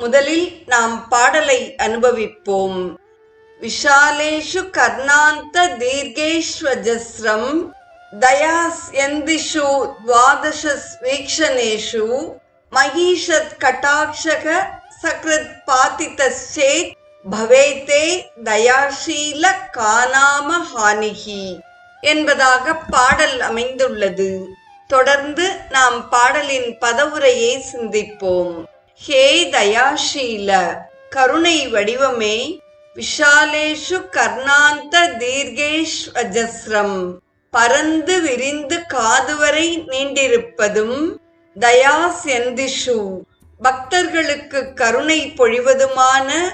முதலில் நாம் பாடலை அனுபவிப்போம். விஷாலேஷு கர்ணாந்த தீர்கேஷ்வஜஸ்ரம் தயாஸ்யந்திஷு துவாதச வீக்ஷணேஷு மகீஷத் கட்டாட்சக சக்ரத் பாதித்தேத் பவேத்தே தயாஷீல காணாம ஹானிகி என்பதாக பாடல் அமைந்துள்ளது. தொடர்ந்து நாம் பாடலின் பதவுரையை சிந்திப்போம். ஹே தயாஷீல கருணை வடிவமே விஷாலேஷு கர்ணாந்த தீர்கேஷ்வஜஸ்ரம் பறந்து பரந்து விரிந்து காதுவரை நீண்டிருப்பதும் தயா செந்திஷு பக்தர்களுக்கு கருணை பொழிவதுமான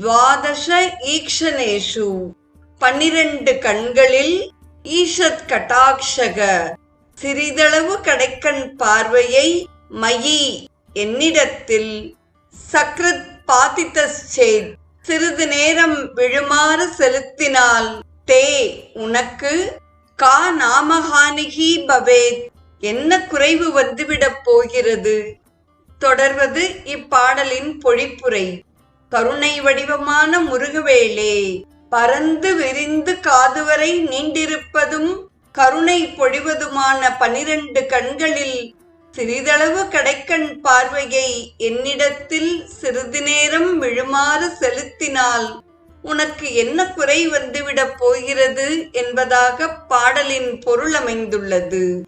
துவாதச ஈக்ஷனேஷு. பன்னிரண்டு கண்களில் ஈஷத் கட்டாட்சக. சிறிதளவு கடைக்கண் பார்வையை மயி என்னிடத்தில் சக்ரத் பாதித்தேத் சிறிது நேரம் விழுமாறு செலுத்தினால் தே உனக்கு கா நாமஹானிகி பவேத். என்ன குறைவு வந்துவிடப் போகிறது? தொடர்வது இப்பாடலின் பொழிப்புரை. கருணை வடிவமான முருகவேளே பறந்து விரிந்து காதுவரை நீண்டிருப்பதும் கருணை பொழிவதுமான பனிரண்டு கண்களில் சிறிதளவு கடைக்கண் பார்வையை என்னிடத்தில் சிறிது நேரம் விழுமாறு செலுத்தினால் உனக்கு என்ன குறை வந்துவிடப் போகிறது என்பதாக பாடலின் பொருள் அமைந்துள்ளது.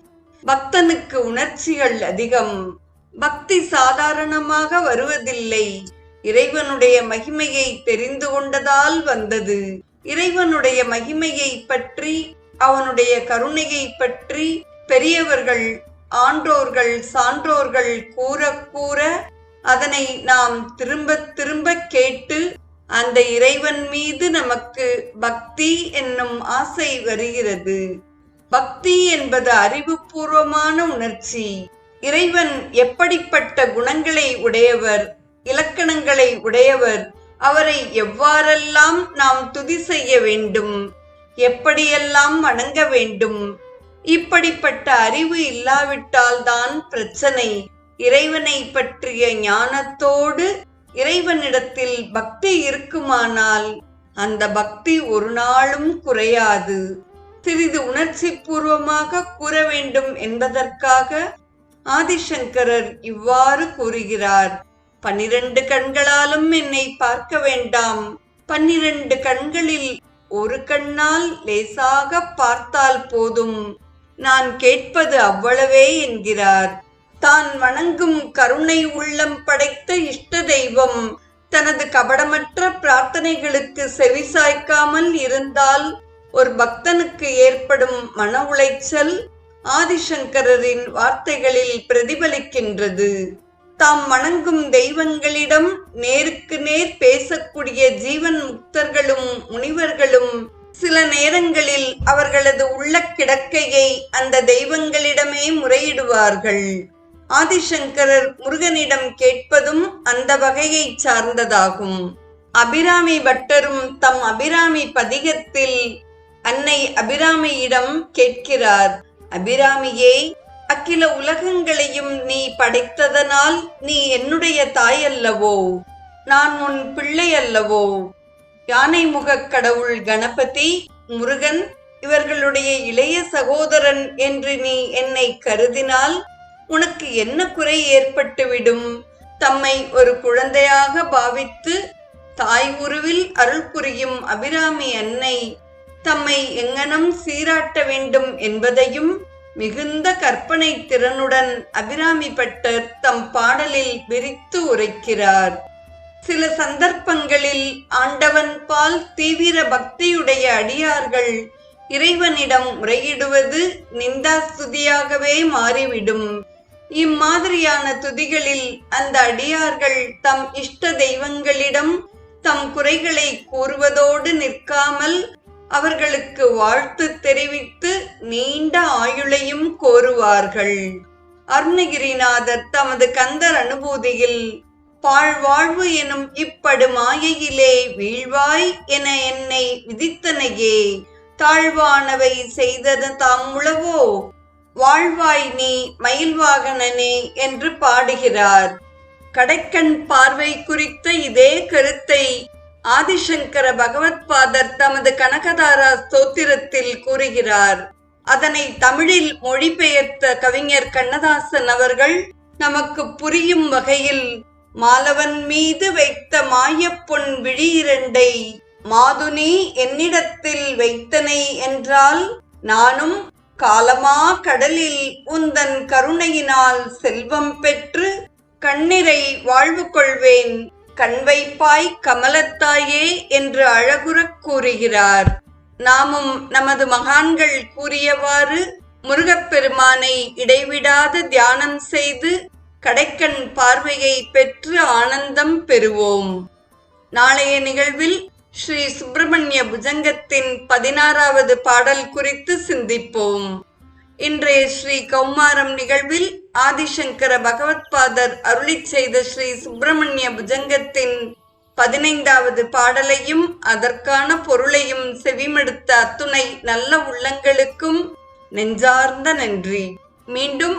பக்தனுக்கு உணர்ச்சிகள் அதிகம். பக்தி சாதாரணமாக வருவதில்லை. இறைவனுடைய மகிமையை தெரிந்து கொண்டதால் வந்தது. இறைவனுடைய மகிமையை பற்றி அவனுடைய கருணையை பற்றி பெரியவர்கள் ஆன்றோர்கள் சான்றோர்கள் கூற கூற அதனை நாம் திரும்ப திரும்ப கேட்டு அந்த இறைவன் மீது நமக்கு பக்தி என்னும் ஆசை வருகிறது. பக்தி என்பது அறிவுபூர்வமான உணர்ச்சி. இறைவன் எப்படிப்பட்ட குணங்களை உடையவர் இலக்கணங்களை உடையவர் அவரை எவ்வாறெல்லாம் நாம் துதி செய்ய வேண்டும் எப்படியெல்லாம் வணங்க வேண்டும் இப்படிப்பட்ட அறிவு இல்லாவிட்டால்தான் பிரச்சனை. இறைவனை பற்றிய ஞானத்தோடு இறைவனிடத்தில் பக்தி இருக்குமானால் அந்த பக்தி ஒரு நாளும் குறையாது. சிறிது உணர்ச்சி பூர்வமாக கூற வேண்டும் என்பதற்காக ஆதிசங்கரர் இவ்வாறு கூறுகிறார். பன்னிரண்டு கண்களாலும் என்னை பார்க்க வேண்டாம். பன்னிரண்டு கண்களில் ஒரு கண்ணால் லேசாக பார்த்தால் போதும். நான் கேட்பது அவ்வளவே என்கிறார். தான் வணங்கும் கருணை உள்ளம் படைத்த இஷ்ட தெய்வம் தனது கபடமற்ற பிரார்த்தனைகளுக்கு செவிசாய்க்காமல் இருந்தால் ஒரு பக்தனுக்கு ஏற்படும் மன உளைச்சல் ஆதிசங்கரின் வார்த்தைகளில் பிரதிபலிக்கின்றது. தாம் வணங்கும் தெய்வங்களிடம் நேருக்கு நேர் பேசக்கூடிய ஜீவன் முக்தர்களும் முனிவர்களும் சில நேரங்களில் அவர்களது உள்ள கிடக்கையை அந்த தெய்வங்களிடமே முறையிடுவார்கள். ஆதிசங்கரர் முருகனிடம் கேட்பதும் அந்த வகையை சார்ந்ததாகும். அபிராமி பட்டரும் தம் அபிராமி பதிகத்தில் அன்னை அபிராமியிடம் கேட்கிறார் அபிராமியே அக்கில உலகங்களையும் நீ படைத்ததனால் நீ என்னுடைய தாய் அல்லவோ நான் உன் பிள்ளை அல்லவோ யானை முகக் கடவுள் கணபதி முருகன் இவர்களுடைய இளைய சகோதரன் என்று நீ என்னை கருதினால் உனக்கு என்ன குறை ஏற்பட்டுவிடும்? தம்மை ஒரு குழந்தையாக பாவித்து தாய் உருவில் அருள் புரியும் அபிராமி அன்னை தம்மை எங்கனம் சீராட்ட வேண்டும் என்பதையும் மிகுந்த கற்பனை திறனுடன் அபிராமி பட்டர் தம் பாடலில் விரித்து உரைக்கிறார். சில சந்தர்ப்பங்களில் ஆண்டவன் பால் தீவிர பக்தியுடைய அடியார்கள் இறைவனிடம் முறையிடுவது நிந்தாஸ்துதியாகவே மாறிவிடும். இம்மாதிரியான துதிகளில் அந்த அடியார்கள் தம் இஷ்ட தெய்வங்களிடம் தம் குறைகளை கூறுவதோடு நிற்காமல் அவர்களுக்கு வாழ்த்து தெரிவித்து நீண்ட ஆயுளையும் கோருவார்கள். அருணகிரிநாதர் தமது கந்தர் அனுபூதியில் பாழ்வாழ்வு எனும் இப்படு மாயையிலே வீழ்வாய் என என்னை விதித்தனையே. தாழ்வானவை செய்தது தாம் உளவோ? வாழ்வாய் நீ மயில்வாகனனே என்று பாடுகிறார். கடைக்கண் பார்வை குறித்த இதே கருத்தை ஆதிசங்கர பகவத் பாதர் தமது கனகதாரா ஸ்தோத்திரத்தில் கூறுகிறார். அதனை தமிழில் மொழிபெயர்த்த கவிஞர் கண்ணதாசன் அவர்கள் நமக்கு புரியும் வகையில் மாலவன் மீது வைத்த மாயப்பொன் விழியிரண்டை மாதுனி என்னிடத்தில் வைத்தனை என்றால் நானும் காலமா கடலில் உந்தன் கருணையினால் செல்வம் பெற்று கண்ணிரை வாழ்வு கொள்வேன். கண்வைப்பாய் கமலத்தாயே என்று அழகுறக் கூறுகிறார். நாமும் நமது மகான்கள் கூறியவாறு முருகப்பெருமானை இடைவிடாது தியானம் செய்து கடைக்கண் பார்வையை பெற்று ஆனந்தம் பெறுவோம். நாளைய நிகழ்வில் ஸ்ரீ சுப்பிரமணிய புஜங்கத்தின் பதினாறாவது பாடல் குறித்து சிந்திப்போம். இன்றைய ஸ்ரீ கௌமாரம் நிகழ்வில் ஆதிசங்கர பகவத்பாதர் அருளிச் செய்த ஸ்ரீ சுப்பிரமணிய புஜங்கத்தின் பதினைந்தாவது பாடலையும் அதற்கான பொருளையும் செவிமடுத்த அத்துணை நல்ல உள்ளங்களுக்கும் நெஞ்சார்ந்த நன்றி. மீண்டும்